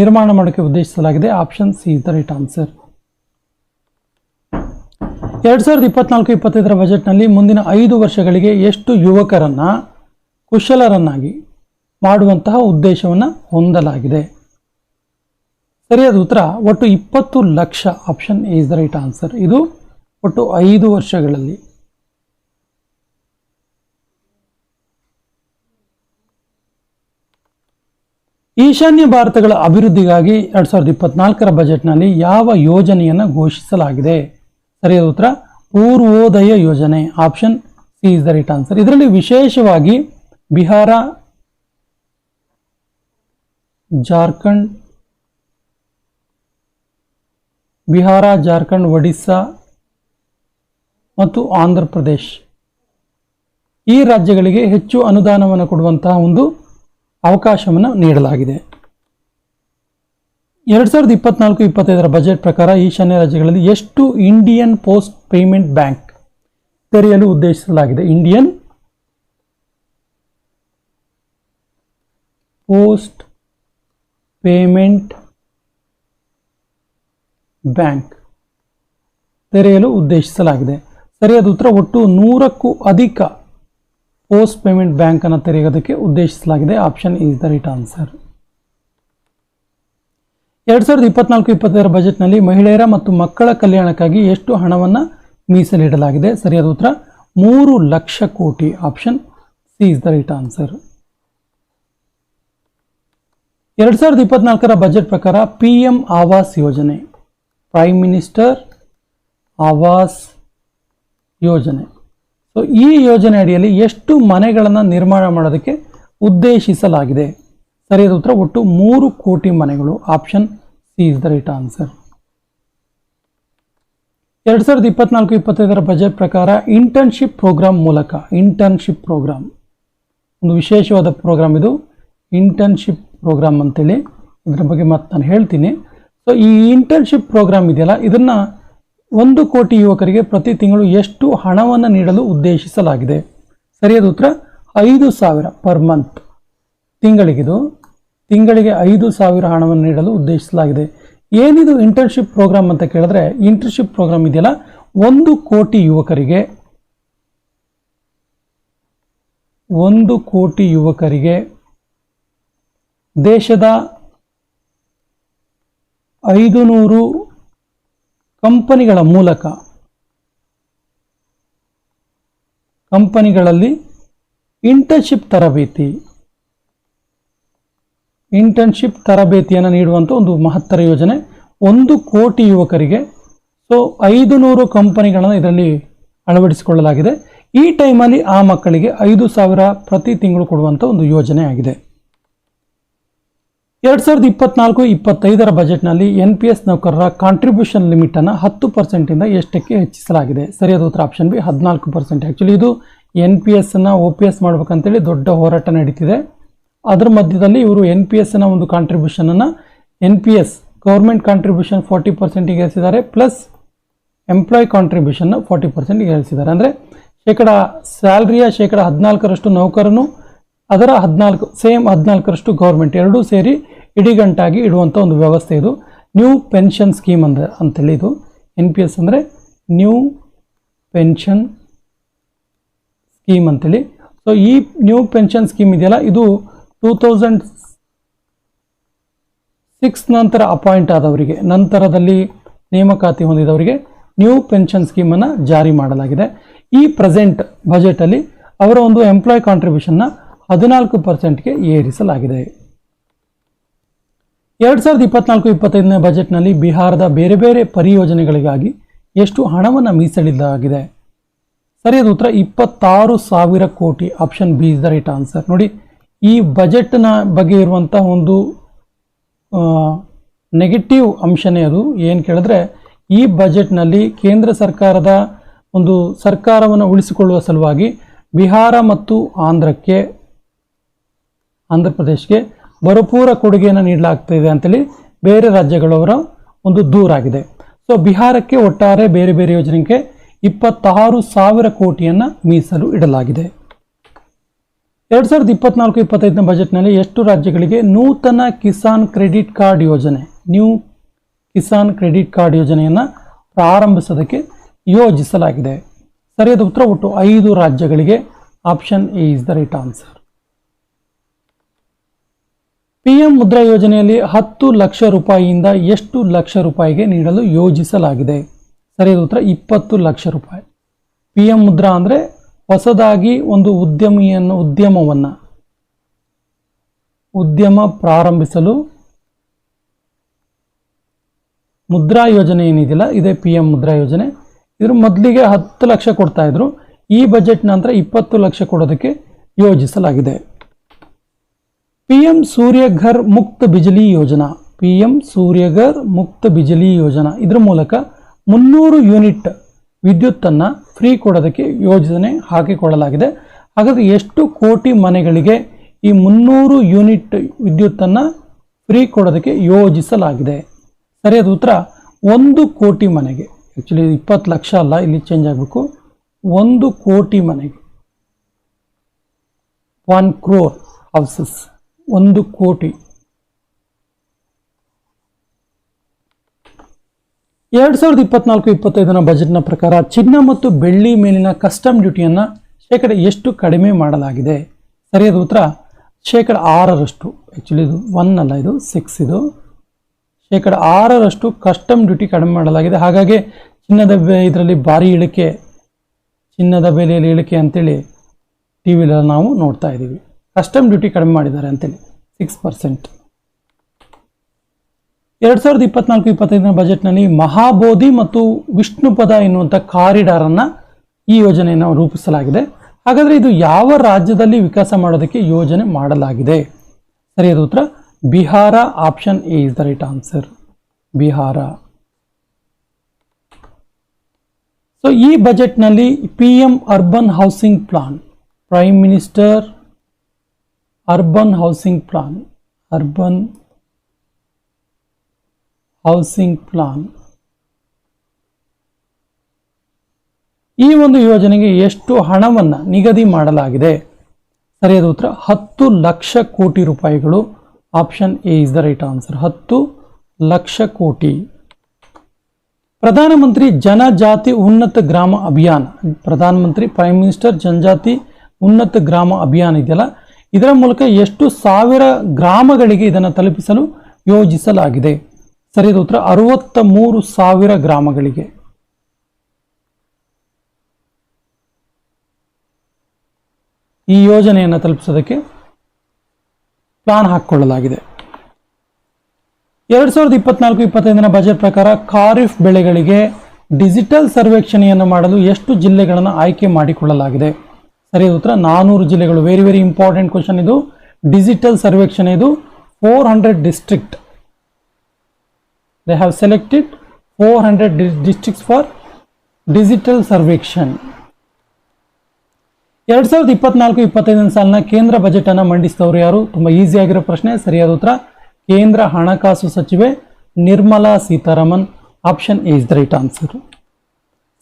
ನಿರ್ಮಾಣ ಮಾಡೋಕ್ಕೆ ಉದ್ದೇಶಿಸಲಾಗಿದೆ. Option C the right answer ಎರಡು ಸಾವಿರದ ಇಪ್ಪತ್ನಾಲ್ಕು, ಇಪ್ಪತ್ತೈದರ ಬಜೆಟ್ನಲ್ಲಿ ಮುಂದಿನ ಐದು ವರ್ಷಗಳಿಗೆ ಎಷ್ಟು ಯುವಕರನ್ನು, ಕುಶಲರನ್ನಾಗಿ ಮಾಡುವಂತಹ ಉದ್ದೇಶವನ್ನು ಹೊಂದಲಾಗಿದೆ. ಸರಿಯಾದ ಉತ್ತರ, ಒಟ್ಟು ಇಪ್ಪತ್ತು lakh option is the right answer ಇದು ಒಟ್ಟು ಐದು ವರ್ಷಗಳಲ್ಲಿ. ಈಶಾನ್ಯ ಭಾರತಗಳ ಅಭಿವೃದ್ಧಿಗಾಗಿ ಎರಡು ಸಾವಿರದ ಇಪ್ಪತ್ನಾಲ್ಕರ ಬಜೆಟ್ನಲ್ಲಿ ಯಾವ ಯೋಜನೆಯನ್ನು ಘೋಷಿಸಲಾಗಿದೆ? ಸರಿಯಾದ ಉತ್ತರ, ಪೂರ್ವೋದಯ ಯೋಜನೆ option C is the right answer ಇದರಲ್ಲಿ ವಿಶೇಷವಾಗಿ ಬಿಹಾರ ಜಾರ್ಖಂಡ್, ಬಿಹಾರ, ಜಾರ್ಖಂಡ್, ಒಡಿಸ್ಸಾ ಮತ್ತು ಆಂಧ್ರ ಪ್ರದೇಶ. ಈ ರಾಜ್ಯಗಳಿಗೆ ಹೆಚ್ಚು ಅನುದಾನವನ್ನು ಕೊಡುವಂತಹ ಒಂದು ಅವಕಾಶವನ್ನು ನೀಡಲಾಗಿದೆ. ಎರಡು ಸಾವಿರದ ಇಪ್ಪತ್ನಾಲ್ಕು, ಇಪ್ಪತ್ತೈದರ ಬಜೆಟ್ ಪ್ರಕಾರ ಈಶಾನ್ಯ ರಾಜ್ಯಗಳಲ್ಲಿ ಎಷ್ಟು ಇಂಡಿಯನ್ ಪೋಸ್ಟ್ ಪೇಮೆಂಟ್ ಬ್ಯಾಂಕ್ ತೆರೆಯಲು ಉದ್ದೇಶಿಸಲಾಗಿದೆ? Indian post payment bank. ತೆರೆಯಲು ಉದ್ದೇಶಿಸಲಾಗಿದೆ. ಸರಿಯಾದ ಉತ್ತರ ಒಟ್ಟು ನೂರಕ್ಕೂ ಅಧಿಕ ಪೋಸ್ಟ್ ಪೇಮೆಂಟ್ ಬ್ಯಾಂಕನ್ನು ತೆರೆಯೋದಕ್ಕೆ ಉದ್ದೇಶಿಸಲಾಗಿದೆ. Option is the right answer. ಎರಡು ಸಾವಿರದ ಇಪ್ಪತ್ನಾಲ್ಕು ಇಪ್ಪತ್ತೈದರ ಬಜೆಟ್ನಲ್ಲಿ ಮಹಿಳೆಯರ ಮತ್ತು ಮಕ್ಕಳ ಕಲ್ಯಾಣಕ್ಕಾಗಿ ಎಷ್ಟು ಹಣವನ್ನು ಮೀಸಲಿಡಲಾಗಿದೆ? ಸರಿಯಾದ ಉತ್ತರ ಮೂರು lakh crore. Option C is the right answer. ಎರಡು ಸಾವಿರದ ಇಪ್ಪತ್ನಾಲ್ಕರ ಬಜೆಟ್ ಪ್ರಕಾರ ಪಿ ಎಂ ಆವಾಸ್ ಯೋಜನೆ, ಪ್ರೈಮ್ ಮಿನಿಸ್ಟರ್ ಆವಾಸ್ ಯೋಜನೆ. ಸೊ ಈ ಯೋಜನೆ ಅಡಿಯಲ್ಲಿ ಎಷ್ಟು ಮನೆಗಳನ್ನು ನಿರ್ಮಾಣ ಮಾಡೋದಕ್ಕೆ ಉದ್ದೇಶಿಸಲಾಗಿದೆ? ಸರಿಯಾದ ಉತ್ತರ, ಒಟ್ಟು ಮೂರು ಕೋಟಿ ಮನೆಗಳು. Option C is the right answer ಎರಡು ಸಾವಿರದ ಇಪ್ಪತ್ನಾಲ್ಕು, ಇಪ್ಪತ್ತೈದರ ಬಜೆಟ್ ಪ್ರಕಾರ ಇಂಟರ್ನ್ಶಿಪ್ ಪ್ರೋಗ್ರಾಮ್ ಮೂಲಕ ಇಂಟರ್ನ್ಶಿಪ್ ಪ್ರೋಗ್ರಾಮ್ ಒಂದು ವಿಶೇಷವಾದ ಪ್ರೋಗ್ರಾಮ್ ಇದು. ಇಂಟರ್ನ್ಶಿಪ್ ಪ್ರೋಗ್ರಾಮ್ ಅಂತೇಳಿ ಇದ್ರ ಬಗ್ಗೆ ಮತ್ತೆ ನಾನು ಹೇಳ್ತೀನಿ. ಸೊ ಈ ಇಂಟರ್ನ್ಶಿಪ್ ಪ್ರೋಗ್ರಾಮ್ ಇದೆಯಲ್ಲ, ಇದನ್ನು ಒಂದು ಕೋಟಿ ಯುವಕರಿಗೆ ಪ್ರತಿ ತಿಂಗಳು ಎಷ್ಟು ಹಣವನ್ನು ನೀಡಲು ಉದ್ದೇಶಿಸಲಾಗಿದೆ? ಸರಿಯಾದ ಉತ್ತರ, ಐದು ಸಾವಿರ ಪರ್ ಮಂತ್ ತಿಂಗಳಿಗಿದು, ತಿಂಗಳಿಗೆ ಐದು ಸಾವಿರ ಹಣವನ್ನು ನೀಡಲು ಉದ್ದೇಶಿಸಲಾಗಿದೆ. ಏನಿದು ಇಂಟರ್ನ್ಶಿಪ್ ಪ್ರೋಗ್ರಾಮ್ ಅಂತ ಕೇಳಿದ್ರೆ ಇಂಟರ್ನ್ಶಿಪ್ ಪ್ರೋಗ್ರಾಮ್ ಇದೆಯಲ್ಲ, ಒಂದು ಕೋಟಿ ಯುವಕರಿಗೆ, ಒಂದು ಕೋಟಿ ಯುವಕರಿಗೆ ದೇಶದ ಐದು ನೂರು ಕಂಪನಿಗಳ ಮೂಲಕ ಕಂಪನಿಗಳಲ್ಲಿ ಇಂಟರ್ನ್ಶಿಪ್ ತರಬೇತಿ. ಇಂಟರ್ನ್ಶಿಪ್ ತರಬೇತಿಯನ್ನು ನೀಡುವಂಥ ಒಂದು ಮಹತ್ತರ ಯೋಜನೆ. ಒಂದು ಕೋಟಿ ಯುವಕರಿಗೆ ಸೊ ಐದು ನೂರು ಕಂಪನಿಗಳನ್ನು ಇದರಲ್ಲಿ ಅಳವಡಿಸಿಕೊಳ್ಳಲಾಗಿದೆ. ಈ ಟೈಮಲ್ಲಿ ಆ ಮಕ್ಕಳಿಗೆ ಐದು ಸಾವಿರ ಪ್ರತಿ ತಿಂಗಳು ಕೊಡುವಂಥ ಒಂದು ಯೋಜನೆ ಆಗಿದೆ. ಎರಡು ಸಾವಿರದ ಇಪ್ಪತ್ನಾಲ್ಕು ಇಪ್ಪತ್ತೈದರ ಬಜೆಟ್ನಲ್ಲಿ ಎನ್ ಪಿ ಎಸ್ ನೌಕರರ ಕಾಂಟ್ರಿಬ್ಯೂಷನ್ ಲಿಮಿಟನ್ನು ಹತ್ತು ಪರ್ಸೆಂಟಿಂದ ಎಷ್ಟಕ್ಕೆ ಹೆಚ್ಚಿಸಲಾಗಿದೆ? ಸರಿಯಾದ ಉತ್ತರ ಆಪ್ಷನ್ ಬಿ, ಹದಿನಾಲ್ಕು ಪರ್ಸೆಂಟ್. ಆ್ಯಕ್ಚುಲಿ ಇದು ಎನ್ ಪಿ ಎಸ್ಸನ್ನು ಒ ಪಿ ಎಸ್ ಮಾಡ್ಬೇಕಂತೇಳಿ ದೊಡ್ಡ ಹೋರಾಟ ನಡೀತಿದೆ. ಅದರ ಮಧ್ಯದಲ್ಲಿ ಇವರು ಎನ್ ಪಿ ಎಸ್ನ ಒಂದು ಕಾಂಟ್ರಿಬ್ಯೂಷನನ್ನು N P S government contribution forty ಪರ್ಸೆಂಟಿಗೆ ಏರಿಸಿದ್ದಾರೆ ಪ್ಲಸ್ ಎಂಪ್ಲಾಯ್ ಕಾಂಟ್ರಿಬ್ಯೂಷನ್ನ ಫಾರ್ಟಿ ಪರ್ಸೆಂಟ್ಗೆ ಏರಿಸಿದ್ದಾರೆ ಅಂದರೆ ಶೇಕಡ ಸ್ಯಾಲ್ರಿಯ ಶೇಕಡ ಹದಿನಾಲ್ಕರಷ್ಟು ನೌಕರನು ಅದರ ಹದಿನಾಲ್ಕು ಸೇಮ್ ಹದಿನಾಲ್ಕರಷ್ಟು ಗೌರ್ಮೆಂಟ್ ಎರಡೂ ಸೇರಿ ಇಡಿಗಂಟಾಗಿ ಇಡುವಂಥ ಒಂದು ವ್ಯವಸ್ಥೆ ಇದು. ನ್ಯೂ ಪೆನ್ಷನ್ ಸ್ಕೀಮ್ ಅಂದ ಅಂತೇಳಿ ಇದು. ಎನ್ ಪಿ ಎಸ್ ಅಂದರೆ ನ್ಯೂ ಪೆನ್ಷನ್ ಸ್ಕೀಮ್ ಅಂತೇಳಿ. ಸೊ ಈ ನ್ಯೂ ಪೆನ್ಷನ್ ಸ್ಕೀಮ್ ಇದೆಯಲ್ಲ, ಇದು ಟೂ ತೌಸಂಡ್ ಸಿಕ್ಸ್ ನಂತರ ಅಪಾಯಿಂಟ್ ಆದವರಿಗೆ, ನಂತರದಲ್ಲಿ ನೇಮಕಾತಿ ಹೊಂದಿದವರಿಗೆ ನ್ಯೂ ಪೆನ್ಷನ್ ಸ್ಕೀಮನ್ನು ಜಾರಿ ಮಾಡಲಾಗಿದೆ. ಈ ಪ್ರೆಸೆಂಟ್ ಬಜೆಟಲ್ಲಿ ಅವರ ಒಂದು ಎಂಪ್ಲಾಯ್ ಕಾಂಟ್ರಿಬ್ಯೂಷನ್ನ ಹದಿನಾಲ್ಕು ಪರ್ಸೆಂಟ್ಗೆ ಏರಿಸಲಾಗಿದೆ. ಎರಡು ಸಾವಿರದ ಇಪ್ಪತ್ನಾಲ್ಕು, ಇಪ್ಪತ್ತೈದನೇ ಬಜೆಟ್ನಲ್ಲಿ ಬಿಹಾರದ ಬೇರೆ ಬೇರೆ ಪರಿಯೋಜನೆಗಳಿಗಾಗಿ ಎಷ್ಟು ಹಣವನ್ನು ಮೀಸಲಿದ್ದಾಗಿದೆ ಸರಿಯಾದ ಉತ್ತರ, ಇಪ್ಪತ್ತಾರು ಸಾವಿರ crore. Option B is the right answer. ನೋಡಿ, ಈ ಬಜೆಟ್ನ ಬಗ್ಗೆ ಇರುವಂಥ ಒಂದು ನೆಗೆಟಿವ್ ಅಂಶನೇ ಅದು. ಏನು ಕೇಳಿದ್ರೆ, ಈ ಬಜೆಟ್ನಲ್ಲಿ ಕೇಂದ್ರ ಸರ್ಕಾರದ ಒಂದು ಸರ್ಕಾರವನ್ನು ಉಳಿಸಿಕೊಳ್ಳುವ ಸಲುವಾಗಿ ಬಿಹಾರ ಮತ್ತು ಆಂಧ್ರಕ್ಕೆ ಆಂಧ್ರ ಪ್ರದೇಶ್ಗೆ ಭರಪೂರ ಕೊಡುಗೆಯನ್ನು ನೀಡಲಾಗ್ತಿದೆ ಅಂತೇಳಿ ಬೇರೆ ರಾಜ್ಯಗಳವರ ಒಂದು ದೂರಾಗಿದೆ. ಸೊ ಬಿಹಾರಕ್ಕೆ ಒಟ್ಟಾರೆ ಬೇರೆ ಬೇರೆ ಯೋಜನೆಗೆ ಇಪ್ಪತ್ತಾರು ಸಾವಿರ ಕೋಟಿಯನ್ನು ಮೀಸಲು ಇಡಲಾಗಿದೆ. ಎರಡು ಸಾವಿರದ ಇಪ್ಪತ್ನಾಲ್ಕು ಇಪ್ಪತ್ತೈದನೇ ಬಜೆಟ್ನಲ್ಲಿ ಎಷ್ಟು ರಾಜ್ಯಗಳಿಗೆ ನೂತನ ಕಿಸಾನ್ ಕ್ರೆಡಿಟ್ ಕಾರ್ಡ್ ಯೋಜನೆ, ನ್ಯೂ ಕಿಸಾನ್ ಕ್ರೆಡಿಟ್ ಕಾರ್ಡ್ ಯೋಜನೆಯನ್ನು ಪ್ರಾರಂಭಿಸೋದಕ್ಕೆ ಯೋಜಿಸಲಾಗಿದೆ. ಸರಿಯಾದ ಉತ್ತರ ಒಟ್ಟು ಐದು ರಾಜ್ಯಗಳಿಗೆ option A is the right answer. P M Mudra ಯೋಜನೆಯಲ್ಲಿ ಹತ್ತು ಲಕ್ಷ ರೂಪಾಯಿಯಿಂದ ಎಷ್ಟು ಲಕ್ಷ ರೂಪಾಯಿಗೆ ನೀಡಲು ಯೋಜಿಸಲಾಗಿದೆ? ಸರಿಯಾದ ಉತ್ತರ, ಇಪ್ಪತ್ತು ಲಕ್ಷ ರೂಪಾಯಿ. ಪಿ ಎಂ ಮುದ್ರಾ ಅಂದರೆ ಹೊಸದಾಗಿ ಒಂದು ಉದ್ಯಮಿಯನ್ನು, ಉದ್ಯಮವನ್ನು. ಉದ್ಯಮ ಪ್ರಾರಂಭಿಸಲು ಮುದ್ರಾ ಯೋಜನೆ ಏನಿದೆಯಲ್ಲ, ಇದೇ ಪಿ ಎಂ ಮುದ್ರಾ ಯೋಜನೆ. ಇದ್ರ ಮೊದಲಿಗೆ ಹತ್ತು ಲಕ್ಷ ಕೊಡ್ತಾ ಇದ್ರು, ಈ ಬಜೆಟ್ ನಂತರ ಇಪ್ಪತ್ತು ಲಕ್ಷ ಕೊಡೋದಕ್ಕೆ ಯೋಜಿಸಲಾಗಿದೆ. ಪಿ ಎಂ ಸೂರ್ಯಘರ್ ಮುಕ್ತ ಬಿಜಲಿ ಯೋಜನಾ. ಪಿಎಂ ಸೂರ್ಯಘರ್ ಮುಕ್ತ ಬಿಜಲಿ ಯೋಜನಾ. ಇದರ ಮೂಲಕ ಮುನ್ನೂರು ಯೂನಿಟ್ ವಿದ್ಯುತ್ತನ್ನು ಫ್ರೀ ಕೊಡೋದಕ್ಕೆ ಯೋಜನೆ ಹಾಕಿಕೊಳ್ಳಲಾಗಿದೆ. ಹಾಗಾದರೆ ಎಷ್ಟು ಕೋಟಿ ಮನೆಗಳಿಗೆ ಈ ಮುನ್ನೂರು ಯೂನಿಟ್ ವಿದ್ಯುತ್ತನ್ನು ಫ್ರೀ ಕೊಡೋದಕ್ಕೆ ಯೋಜಿಸಲಾಗಿದೆ? ಸರಿಯಾದ ಉತ್ತರ ಒಂದು ಕೋಟಿ ಮನೆಗೆ. ಆ್ಯಕ್ಚುಲಿ ಇಪ್ಪತ್ತು ಲಕ್ಷ ಅಲ್ಲ, ಇಲ್ಲಿ ಚೇಂಜ್ ಆಗಬೇಕು. ಒಂದು ಕೋಟಿ ಮನೆಗೆ. One crore houses. ಒಂದು ಕೋಟಿ. ಎರಡು ಸಾವಿರದ ಇಪ್ಪತ್ನಾಲ್ಕು ಇಪ್ಪತ್ತೈದನ ಬಜೆಟ್ನ ಪ್ರಕಾರ ಚಿನ್ನ ಮತ್ತು ಬೆಳ್ಳಿ ಮೇಲಿನ ಕಸ್ಟಮ್ ಡ್ಯೂಟಿಯನ್ನು ಶೇಕಡ ಎಷ್ಟು ಕಡಿಮೆ ಮಾಡಲಾಗಿದೆ? ಸರಿಯಾದ ಉತ್ತರ ಶೇಕಡ ಆರರಷ್ಟು. ಆ್ಯಕ್ಚುಲಿ ಇದು ಒನ್ ಅಲ್ಲ, ಇದು ಸಿಕ್ಸ್ ಇದು ಶೇಕಡ ಆರರಷ್ಟು ಕಸ್ಟಮ್ ಡ್ಯೂಟಿ ಕಡಿಮೆ ಮಾಡಲಾಗಿದೆ. ಹಾಗಾಗಿ ಚಿನ್ನದ ಇದರಲ್ಲಿ ಭಾರಿ ಇಳಿಕೆ, ಚಿನ್ನದ ಬೆಲೆಯಲ್ಲಿ ಇಳಿಕೆ ಅಂತೇಳಿ ಟಿ ವಿಲ ನಾವು ನೋಡ್ತಾ ಇದ್ದೀವಿ. ಕಸ್ಟಮ್ ಡ್ಯೂಟಿ ಕಡಿಮೆ ಮಾಡಿದ್ದಾರೆ ಅಂತೇಳಿ. ಸಿಕ್ಸ್ ಪರ್ಸೆಂಟ್ ಎರಡು ಸಾವಿರದ ಇಪ್ಪತ್ನಾಲ್ಕು ಇಪ್ಪತ್ತೈದನೇ ಬಜೆಟ್ನಲ್ಲಿ ಮಹಾಬೋಧಿ ಮತ್ತು ವಿಷ್ಣುಪದ ಎನ್ನುವಂಥ ಕಾರಿಡಾರನ್ನು ಈ ಯೋಜನೆಯನ್ನು ರೂಪಿಸಲಾಗಿದೆ. ಹಾಗಾದರೆ ಇದು ಯಾವ ರಾಜ್ಯದಲ್ಲಿ ವಿಕಾಸ ಮಾಡೋದಕ್ಕೆ ಯೋಜನೆ ಮಾಡಲಾಗಿದೆ? ಸರಿಯಾದ ಉತ್ತರ. Bihar option A is the right answer Bihar. So ಈ ಬಜೆಟ್ನಲ್ಲಿ P M urban housing plan prime minister urban housing plan, urban housing plan. ಈ ಒಂದು ಯೋಜನೆಗೆ ಎಷ್ಟು ಹಣವನ್ನು ನಿಗದಿ ಮಾಡಲಾಗಿದೆ? ಸರಿಯಾದ ಉತ್ತರ, ಹತ್ತು ಲಕ್ಷ ಕೋಟಿ ರೂಪಾಯಿಗಳು. Option A is the right answer, ಹತ್ತು ಲಕ್ಷ ಕೋಟಿ. ಪ್ರಧಾನಮಂತ್ರಿ ಜನಜಾತಿ ಉನ್ನತ ಗ್ರಾಮ ಅಭಿಯಾನ. ಪ್ರಧಾನಮಂತ್ರಿ, ಪ್ರೈಮ್ ಮಿನಿಸ್ಟರ್, ಜನಜಾತಿ ಉನ್ನತ ಗ್ರಾಮ ಅಭಿಯಾನ ಇದೆಯಲ್ಲ ಇದರ ಮೂಲಕ ಎಷ್ಟು ಸಾವಿರ ಗ್ರಾಮಗಳಿಗೆ ಇದನ್ನು ತಲುಪಿಸಲು ಯೋಜಿಸಲಾಗಿದೆ. ಸರಿಯಾದ ಉತ್ತರ. ಅರವತ್ತ ಮೂರು ಸಾವಿರ ಗ್ರಾಮಗಳಿಗೆ. ಈ ಯೋಜನೆಯನ್ನು ತಲುಪಿಸೋದಕ್ಕೆ ಪ್ಲಾನ್ ಹಾಕಿಕೊಳ್ಳಲಾಗಿದೆ. ಎರಡು ಸಾವಿರದ ಇಪ್ಪತ್ನಾಲ್ಕು ಇಪ್ಪತ್ತೈದನ ಬಜೆಟ್ ಪ್ರಕಾರ ಖಾರಿಫ್ ಬೆಳೆಗಳಿಗೆ ಡಿಜಿಟಲ್ ಸರ್ವೇಕ್ಷಣೆಯನ್ನು ಮಾಡಲು ಎಷ್ಟು ಜಿಲ್ಲೆಗಳನ್ನು ಆಯ್ಕೆ ಮಾಡಿಕೊಳ್ಳಲಾಗಿದೆ? ಸರಿಯಾದ ಉತ್ತರ ನಾನೂರು ಜಿಲ್ಲೆಗಳು. ವೆರಿ ವೆರಿ ಇಂಪಾರ್ಟೆಂಟ್ ಕ್ವಶನ್ ಇದು. ಡಿಜಿಟಲ್ ಸರ್ವೇಕ್ಷಣೆ ಇದು. Four hundred district they have selected four hundred districts for digital Survekshan ಎರಡ್ ಸಾವಿರದ ಇಪ್ಪತ್ನಾಲ್ಕು, ಇಪ್ಪತ್ತೈದನೇ ಸಾಲಿನ ಕೇಂದ್ರ ಬಜೆಟ್ ಅನ್ನು ಮಂಡಿಸಿದವರು ಯಾರು? ತುಂಬಾ ಈಸಿಯಾಗಿರೋ ಪ್ರಶ್ನೆ, ಸರಿಯಾದ ಉತ್ತರ. ಕೇಂದ್ರ ಹಣಕಾಸು ಸಚಿವೆ Nirmala Sitharaman. Option is the right answer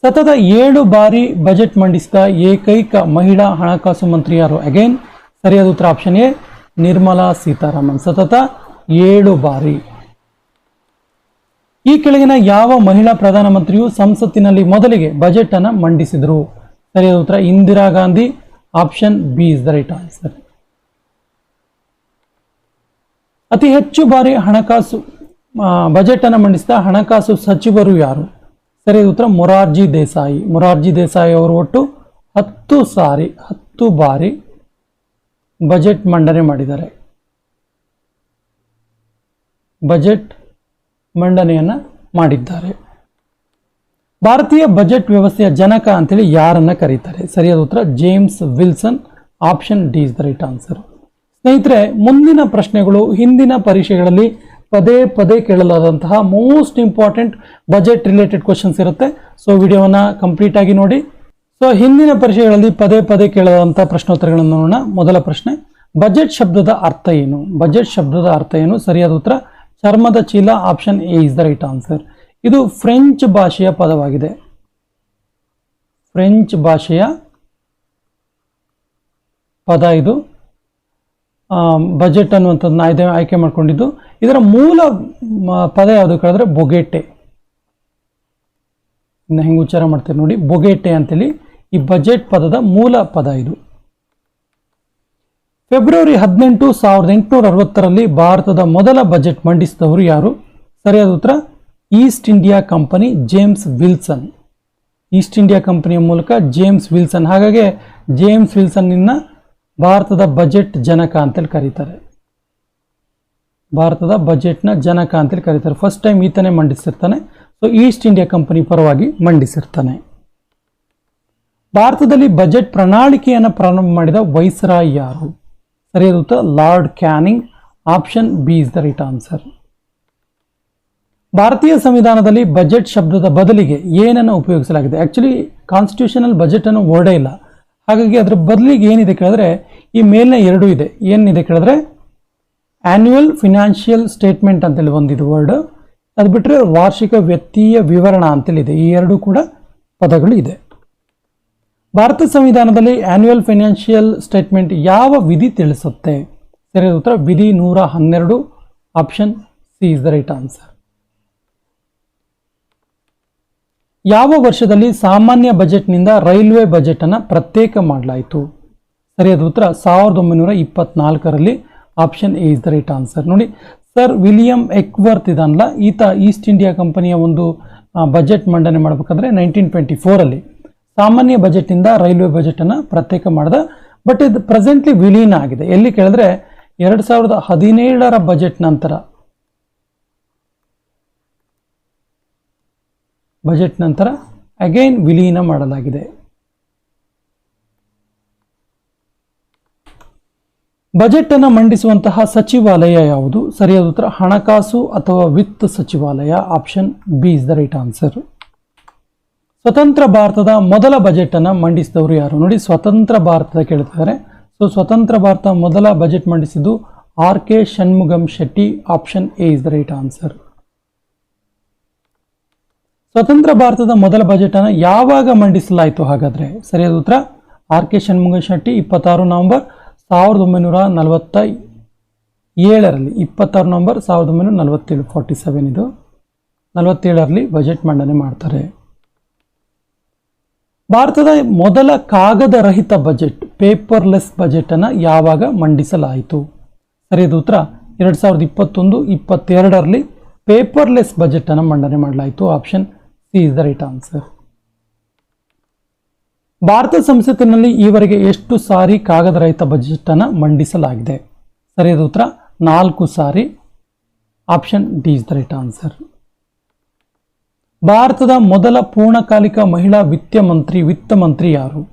ಸತತ ಏಳು ಬಾರಿ ಬಜೆಟ್ ಮಂಡಿಸಿದ ಏಕೈಕ ಮಹಿಳಾ ಹಣಕಾಸು ಮಂತ್ರಿ ಯಾರು? ಅಗೇನ್ ಸರಿಯಾದ ಉತ್ತರ ಆಪ್ಷನ್ ಎ, ನಿರ್ಮಲಾ ಸೀತಾರಾಮನ್. ಸತತ ಏಳು ಬಾರಿ. ಈ ಕೆಳಗಿನ ಯಾವ ಮಹಿಳಾ ಪ್ರಧಾನಮಂತ್ರಿಯು ಸಂಸತ್ತಿನಲ್ಲಿ ಮೊದಲಿಗೆ ಬಜೆಟ್ ಅನ್ನು ಮಂಡಿಸಿದರು? ಸರಿಯಾದ ಉತ್ತರ Indira Gandhi option B is the right answer ಅತಿ ಹೆಚ್ಚು ಬಾರಿ ಹಣಕಾಸು ಬಜೆಟ್ ಅನ್ನು ಮಂಡಿಸಿದ ಹಣಕಾಸು ಸಚಿವರು ಯಾರು? ಸರಿಯಾದ ಉತ್ತರ ಮೊರಾರ್ಜಿ ದೇಸಾಯಿ. ಮೊರಾರ್ಜಿ ದೇಸಾಯಿ ಅವರು ಒಟ್ಟು ಹತ್ತು ಸಾರಿ, ಹತ್ತು ಬಾರಿ ಬಜೆಟ್ ಮಂಡನೆ ಮಾಡಿದ್ದಾರೆ. ಬಜೆಟ್ ಮಂಡನೆಯನ್ನ ಮಾಡಿದ್ದಾರೆ. ಭಾರತೀಯ ಬಜೆಟ್ ವ್ಯವಸ್ಥೆಯ ಜನಕ ಅಂತೇಳಿ ಯಾರನ್ನ ಕರೀತಾರೆ? ಸರಿಯಾದ ಉತ್ತರ James Wilson, option D is the right answer. ಸ್ನೇಹಿತರೆ, ಮುಂದಿನ ಪ್ರಶ್ನೆಗಳು ಹಿಂದಿನ ಪರೀಕ್ಷೆಗಳಲ್ಲಿ ಪದೇ ಪದೇ ಕೇಳಲಾದಂತಹ most important budget related questions ಇರುತ್ತೆ. ಸೊ ವಿಡಿಯೋವನ್ನ ಕಂಪ್ಲೀಟ್ ಆಗಿ ನೋಡಿ. ಸೊ ಹಿಂದಿನ ಪರೀಕ್ಷೆಗಳಲ್ಲಿ ಪದೇ ಪದೇ ಕೇಳಲಾದಂತಹ ಪ್ರಶ್ನೋತ್ತರಗಳನ್ನು ನೋಡೋಣ. ಮೊದಲ ಪ್ರಶ್ನೆ ಬಜೆಟ್ ಶಬ್ದದ ಅರ್ಥ ಏನು? ಬಜೆಟ್ ಶಬ್ದದ ಅರ್ಥ ಏನು? ಸರಿಯಾದ ಉತ್ತರ, ಚರ್ಮದ ಚೀಲ option A is the right answer ಇದು ಫ್ರೆಂಚ್ ಭಾಷೆಯ ಪದವಾಗಿದೆ. ಫ್ರೆಂಚ್ ಭಾಷೆಯ ಪದ ಇದು. ಬಜೆಟ್ ಅನ್ನುವಂಥದ್ದನ್ನ ಆಯ್ದೆ ಆಯ್ಕೆ ಮಾಡ್ಕೊಂಡಿದ್ದು. ಇದರ ಮೂಲ ಪದ ಯಾವುದು ಕೇಳಿದ್ರೆ ಬೊಗೆಟೆ. ಇನ್ನು ಹೆಂಗೆ ಉಚ್ಚಾರ ಮಾಡ್ತೀರಿ ನೋಡಿ, ಬೊಗೆಟೆ ಅಂತೇಳಿ ಈ ಬಜೆಟ್ ಪದದ ಮೂಲ ಪದ ಇದು. ಫೆಬ್ರವರಿ ಹದಿನೆಂಟು ಸಾವಿರದ ಎಂಟುನೂರ ಅರವತ್ತರಲ್ಲಿ ಭಾರತದ ಮೊದಲ ಬಜೆಟ್ ಮಂಡಿಸಿದವರು ಯಾರು? ಸರಿಯಾದ ಉತ್ತರ, East India company James Wilson. East India ಕಂಪನಿಯ ಮೂಲಕ ಜೇಮ್ಸ್ ವಿಲ್ಸನ್. ಹಾಗಾಗಿ ಜೇಮ್ಸ್ ವಿಲ್ಸನ್ನ ಭಾರತದ ಬಜೆಟ್ ಜನಕ ಅಂತೇಳಿ ಕರೀತಾರೆ. ಭಾರತದ ಬಜೆಟ್ನ ಜನಕ ಅಂತೇಳಿ ಕರೀತಾರೆ. ಫಸ್ಟ್ ಟೈಮ್ ಈತನೇ ಮಂಡಿಸಿರ್ತಾನೆ. ಸೊ ಈಸ್ಟ್ ಇಂಡಿಯಾ ಕಂಪನಿ ಪರವಾಗಿ ಮಂಡಿಸಿರ್ತಾನೆ. ಭಾರತದಲ್ಲಿ ಬಜೆಟ್ ಪ್ರಣಾಳಿಕೆಯನ್ನು ಪ್ರಾರಂಭ ಮಾಡಿದ ವೈಸ್ರಾಯ್ ಯಾರು? ಸರಿಯಾದ ಉತ್ತರ, Lord Canning. Option B is the right answer ಭಾರತೀಯ ಸಂವಿಧಾನದಲ್ಲಿ ಬಜೆಟ್ ಶಬ್ದದ ಬದಲಿಗೆ ಏನನ್ನು ಉಪಯೋಗಿಸಲಾಗಿದೆ? ಆ್ಯಕ್ಚುಲಿ ಕಾನ್ಸ್ಟಿಟ್ಯೂಷನಲ್ ಬಜೆಟ್ ಅನ್ನು ವರ್ಡೇ ಇಲ್ಲ. ಹಾಗಾಗಿ ಅದರ ಬದಲಿಗೆ ಏನಿದೆ ಕೇಳಿದ್ರೆ, ಈ ಮೇಲಿನ ಎರಡು ಇದೆ. ಏನಿದೆ ಕೇಳಿದ್ರೆ ಆನ್ಯುವಲ್ ಫಿನಾನ್ಷಿಯಲ್ ಸ್ಟೇಟ್ಮೆಂಟ್ ಅಂತೇಳಿ ಒಂದಿದು ವರ್ಡ್ ಅದು ಬಿಟ್ಟರೆ ವಾರ್ಷಿಕ ವ್ಯಕ್ತಿಯ ವಿವರಣ ಅಂತೇಳಿದೆ. ಈ ಎರಡು ಕೂಡ ಪದಗಳು ಇದೆ. ಭಾರತ ಸಂವಿಧಾನದಲ್ಲಿ ಆನ್ಯುವಲ್ ಫೈನಾನ್ಷಿಯಲ್ ಸ್ಟೇಟ್ಮೆಂಟ್ ಯಾವ ವಿಧಿ ತಿಳಿಸುತ್ತೆ? ಸರಿಯಾದ ಉತ್ತರ, ವಿಧಿ ನೂರ ಹನ್ನೆರಡು option C is the right answer ಯಾವ ವರ್ಷದಲ್ಲಿ ಸಾಮಾನ್ಯ ಬಜೆಟ್ನಿಂದ ರೈಲ್ವೆ ಬಜೆಟ್ ಅನ್ನು ಪ್ರತ್ಯೇಕ ಮಾಡಲಾಯಿತು? ಸರಿಯಾದ ಉತ್ತರ, ಸಾವಿರದ ಒಂಬೈನೂರ ಇಪ್ಪತ್ನಾಲ್ಕರಲ್ಲಿ option A is the right answer ನೋಡಿ ಸರ್ ವಿಲಿಯಂ ಎಕ್ವರ್ತ್ ಇದನ್ನಲ್ಲ ಈತ ಈಸ್ಟ್ ಇಂಡಿಯಾ ಕಂಪನಿಯ ಒಂದು ಬಜೆಟ್ ಮಂಡನೆ ಮಾಡಬೇಕಾದ್ರೆ ನೈನ್ಟೀನ್ ಟ್ವೆಂಟಿ ಫೋರಲ್ಲಿ ಸಾಮಾನ್ಯ ಬಜೆಟ್ನಿಂದ ರೈಲ್ವೆ ಬಜೆಟನ್ನು ಪ್ರತ್ಯೇಕ ಮಾಡಿದ. ಬಟ್ ಇದು ಪ್ರೆಸೆಂಟ್ಲಿ ವಿಲೀನ ಆಗಿದೆ. ಎಲ್ಲಿ ಕೇಳಿದ್ರೆ ಎರಡು ಸಾವಿರದ ಹದಿನೇಳರ ಬಜೆಟ್ ನಂತರ. ಬಜೆಟ್ ನಂತರ ಅಗೈನ್ ವಿಲೀನ ಮಾಡಲಾಗಿದೆ. ಬಜೆಟ್ ಅನ್ನು ಮಂಡಿಸುವಂತಹ ಸಚಿವಾಲಯ ಯಾವುದು? ಸರಿಯಾದ ಉತ್ತರ, ಹಣಕಾಸು ಅಥವಾ ವಿತ್ತ ಸಚಿವಾಲಯ? Option B is the right answer. ಸ್ವತಂತ್ರ ಭಾರತದ ಮೊದಲ ಬಜೆಟ್ ಅನ್ನು ಮಂಡಿಸಿದವರು ಯಾರು? ನೋಡಿ, ಸ್ವತಂತ್ರ ಭಾರತದ ಕೇಳ್ತಿದ್ದಾರೆ. ಸೊ ಸ್ವತಂತ್ರ ಭಾರತ ಮೊದಲ budget ಮಂಡಿಸಿದ್ದು R K Shanmugam Shetty, option A is the right answer. ಸ್ವತಂತ್ರ ಭಾರತದ ಮೊದಲ ಬಜೆಟ್ ಅನ್ನು ಯಾವಾಗ ಮಂಡಿಸಲಾಯಿತು ಹಾಗಾದ್ರೆ? ಸರಿಯಾದ ಉತ್ತರ, ಆರ್ ಕೆ ಶಣ್ಮುಗಂ ಶೆಟ್ಟಿ, ಇಪ್ಪತ್ತಾರು ನವೆಂಬರ್. ಸಾವಿರದ ಒಂಬೈನೂರ ನಲವತ್ತ ಏಳರಲ್ಲಿ ಇಪ್ಪತ್ತಾರು ನವಂಬರ್ ಸಾವಿರದ ಒಂಬೈನೂರ ನಲವತ್ತೇಳು ಫಾರ್ಟಿ ಸೆವೆನ್ ಇದು. ನಲವತ್ತೇಳರಲ್ಲಿ ಬಜೆಟ್ ಮಂಡನೆ ಮಾಡ್ತಾರೆ. ಭಾರತದ ಮೊದಲ ಕಾಗದ ರಹಿತ ಬಜೆಟ್ ಪೇಪರ್ಲೆಸ್ ಬಜೆಟನ್ನು ಯಾವಾಗ ಮಂಡಿಸಲಾಯಿತು? ಸರಿಯಾದ ಉತ್ತರ, ಎರಡು ಸಾವಿರದ ಇಪ್ಪತ್ತೊಂದು, ಇಪ್ಪತ್ತೆರಡರಲ್ಲಿ ಪೇಪರ್ಲೆಸ್ ಬಜೆಟನ್ನು ಮಂಡನೆ ಮಾಡಲಾಯಿತು. Option C is the right answer Bharat ಸಂಸತ್ತಿನಲ್ಲಿ ಈವರೆಗೆ ಎಷ್ಟು ಸಾರಿ ಕಾಗದ ರಹಿತ ಬಜೆಟ್ ಅನ್ನು ಮಂಡಿಸಲಾಗಿದೆ? ಸರಿಯಾದ ಉತ್ತರ, ನಾಲ್ಕು ಸಾರಿ. Option D is the right answer. ಭಾರತದ ಮೊದಲ ಪೂರ್ಣಕಾಲಿಕ ಮಹಿಳಾ ವಿತ್ತ ಮಂತ್ರಿ ವಿತ್ತ ಮಂತ್ರಿ ಯಾರು?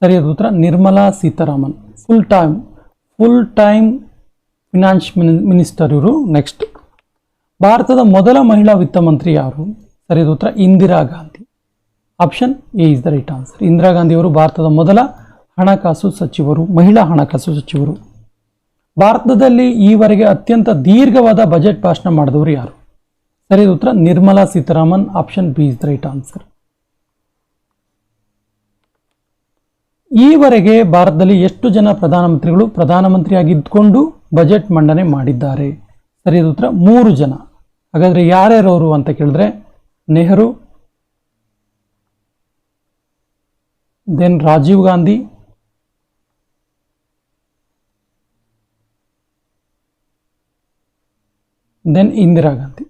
ಸರಿಯಾದ ಉತ್ತರ, Nirmala Sitharaman. Full time full time finance minister ಇವರು. ನೆಕ್ಸ್ಟ್ ಭಾರತದ ಮೊದಲ ಮಹಿಳಾ ವಿತ್ತ ಮಂತ್ರಿ ಯಾರು? ಸರಿಯಾದ ಉತ್ತರ, Indira Gandhi. Option A is the right answer Indira Gandhi ಅವರು ಭಾರತದ ಮೊದಲ ಹಣಕಾಸು ಸಚಿವರು, ಮಹಿಳಾ ಹಣಕಾಸು ಸಚಿವರು. ಭಾರತದಲ್ಲಿ ಈವರೆಗೆ ಅತ್ಯಂತ ದೀರ್ಘವಾದ ಬಜೆಟ್ ಭಾಷಣ ಮಾಡಿದವರು ಯಾರು? ಸರಿಯಾದ ಉತ್ತರ. Nirmala Sitharaman. Option B is the right answer ಈವರೆಗೆ ಭಾರತದಲ್ಲಿ ಎಷ್ಟು ಜನ ಪ್ರಧಾನಮಂತ್ರಿಗಳು, ಪ್ರಧಾನಮಂತ್ರಿಯಾಗಿದ್ದುಕೊಂಡು ಬಜೆಟ್ ಮಂಡನೆ ಮಾಡಿದ್ದಾರೆ? ಸರಿಯಾದ ಉತ್ತರ. ಮೂರು ಜನ. ಹಾಗಾದ್ರೆ ಯಾರ್ಯಾರವರು ಅಂತ ಕೇಳಿದ್ರೆ, ನೆಹರು ದೆನ್ ರಾಜೀವ್ ಗಾಂಧಿ ದೆನ್ ಇಂದಿರಾ ಗಾಂಧಿ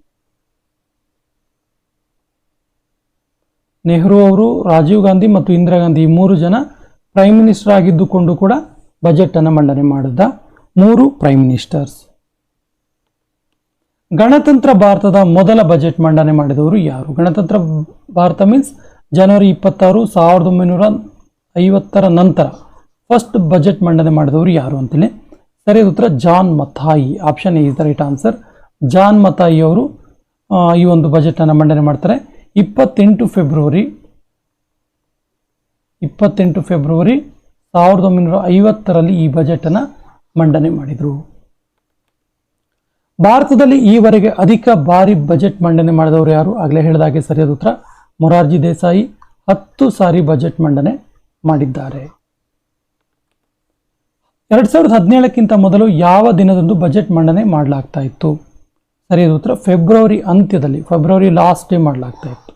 ನೆಹರು ಅವರು ರಾಜೀವ್ ಗಾಂಧಿ ಮತ್ತು ಇಂದಿರಾ ಗಾಂಧಿ ಈ ಮೂರು ಜನ ಪ್ರೈಮ್ ಮಿನಿಸ್ಟರ್ ಆಗಿದ್ದುಕೊಂಡು ಕೂಡ ಬಜೆಟ್ ಅನ್ನು ಮಂಡನೆ ಮಾಡಿದ ಮೂರು ಪ್ರೈಮ್ ಮಿನಿಸ್ಟರ್ಸ್ ಗಣತಂತ್ರ ಭಾರತದ ಮೊದಲ ಬಜೆಟ್ ಮಂಡನೆ ಮಾಡಿದವರು ಯಾರು? ಗಣತಂತ್ರ ಭಾರತ ಮೀನ್ಸ್ ಜನವರಿ ಇಪ್ಪತ್ತಾರು ಸಾವಿರದ ಒಂಬೈನೂರ ಐವತ್ತರ ನಂತರ ಫಸ್ಟ್ ಬಜೆಟ್ ಮಂಡನೆ ಮಾಡಿದವರು ಯಾರು ಅಂತೇಳಿ ಸರಿಯಾದ ಉತ್ತರ John Matthai. Option is the right answer John Matthai ಅವರು ಈ ಒಂದು ಬಜೆಟ್ ಅನ್ನು ಮಂಡನೆ ಮಾಡ್ತಾರೆ. ಇಪ್ಪತ್ತೆಂಟು ಫೆಬ್ರವರಿ ಇಪ್ಪತ್ತೆಂಟು ಫೆಬ್ರವರಿ ಸಾವಿರದ ಒಂಬೈನೂರ ಐವತ್ತರಲ್ಲಿ ಈ ಬಜೆಟ್ ಅನ್ನು ಮಂಡನೆ ಮಾಡಿದರು. ಭಾರತದಲ್ಲಿ ಈವರೆಗೆ ಅಧಿಕ ಬಾರಿ ಬಜೆಟ್ ಮಂಡನೆ ಮಾಡಿದವರು ಯಾರು? ಆಗಲೇ ಹೇಳಿದಾಗೆ ಸರಿಯಾದ ಉತ್ತರ ಮೊರಾರ್ಜಿ ದೇಸಾಯಿ ಹತ್ತು ಸಾರಿ ಬಜೆಟ್ ಮಂಡನೆ ಮಾಡಿದ್ದಾರೆ. ಎರಡ್ ಸಾವಿರದ ಹದಿನೇಳಕ್ಕಿಂತ ಮೊದಲು ಯಾವ ದಿನದಂದು ಬಜೆಟ್ ಮಂಡನೆ ಮಾಡಲಾಗ್ತಾ ಇತ್ತು? ಸರಿಯಾದ ಉತ್ತರ, ಫೆಬ್ರವರಿ ಅಂತ್ಯದಲ್ಲಿ, ಫೆಬ್ರವರಿ ಲಾಸ್ಟ್ ಡೇ ಮಾಡಲಾಗ್ತಾ ಇತ್ತು.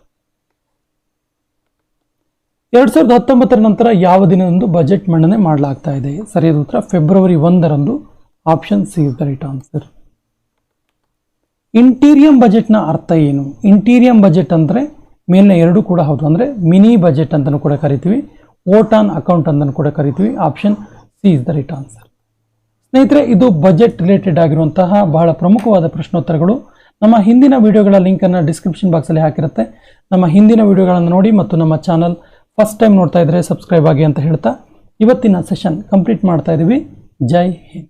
ಎರಡು ಸಾವಿರದ ಹತ್ತೊಂಬತ್ತರ ನಂತರ ಯಾವ ದಿನದಂದು ಬಜೆಟ್ ಮಂಡನೆ ಮಾಡಲಾಗ್ತಾ ಇದೆ? ಸರಿಯಾದ ಉತ್ತರ, ಫೆಬ್ರವರಿ ಒಂದರಂದು option C is the right answer interim ಬಜೆಟ್ನ ಅರ್ಥ ಏನು? ಇಂಟೀರಿಯಂ ಬಜೆಟ್ ಅಂದರೆ ಮೇಲಿನ ಎರಡೂ ಕೂಡ ಹೌದು. ಅಂದರೆ ಮಿನಿ ಬಜೆಟ್ ಅಂತಲೂ ಕೂಡ ಕರಿತೀವಿ. ವೋಟ್ ಆನ್ ಅಕೌಂಟ್ ಅಂತಲೂ ಕೂಡ ಕರಿತೀವಿ. Option C is the right answer. ಸ್ನೇಹಿತರೆ, ಇದು ಬಜೆಟ್ ರಿಲೇಟೆಡ್ ಆಗಿರುವಂತಹ ಬಹಳ ಪ್ರಮುಖವಾದ ಪ್ರಶ್ನೋತ್ತರಗಳು. ನಮ್ಮ ಹಿಂದಿನ ವಿಡಿಯೋಗಳ ಲಿಂಕನ್ನು ಡಿಸ್ಕ್ರಿಪ್ಷನ್ ಬಾಕ್ಸಲ್ಲಿ ಹಾಕಿರುತ್ತೆ. ನಮ್ಮ ಹಿಂದಿನ ವಿಡಿಯೋಗಳನ್ನು ನೋಡಿ ಮತ್ತು ನಮ್ಮ ಚಾನಲ್ ಫಸ್ಟ್ ಟೈಮ್ ನೋಡ್ತಾ ಇದ್ದರೆ ಸಬ್ಸ್ಕ್ರೈಬ್ ಆಗಿ ಅಂತ ಹೇಳ್ತಾ ಇವತ್ತಿನ ಸೆಷನ್ ಕಂಪ್ಲೀಟ್ ಮಾಡ್ತಾ ಇದ್ದೀವಿ ಜೈ ಹಿಂದ್.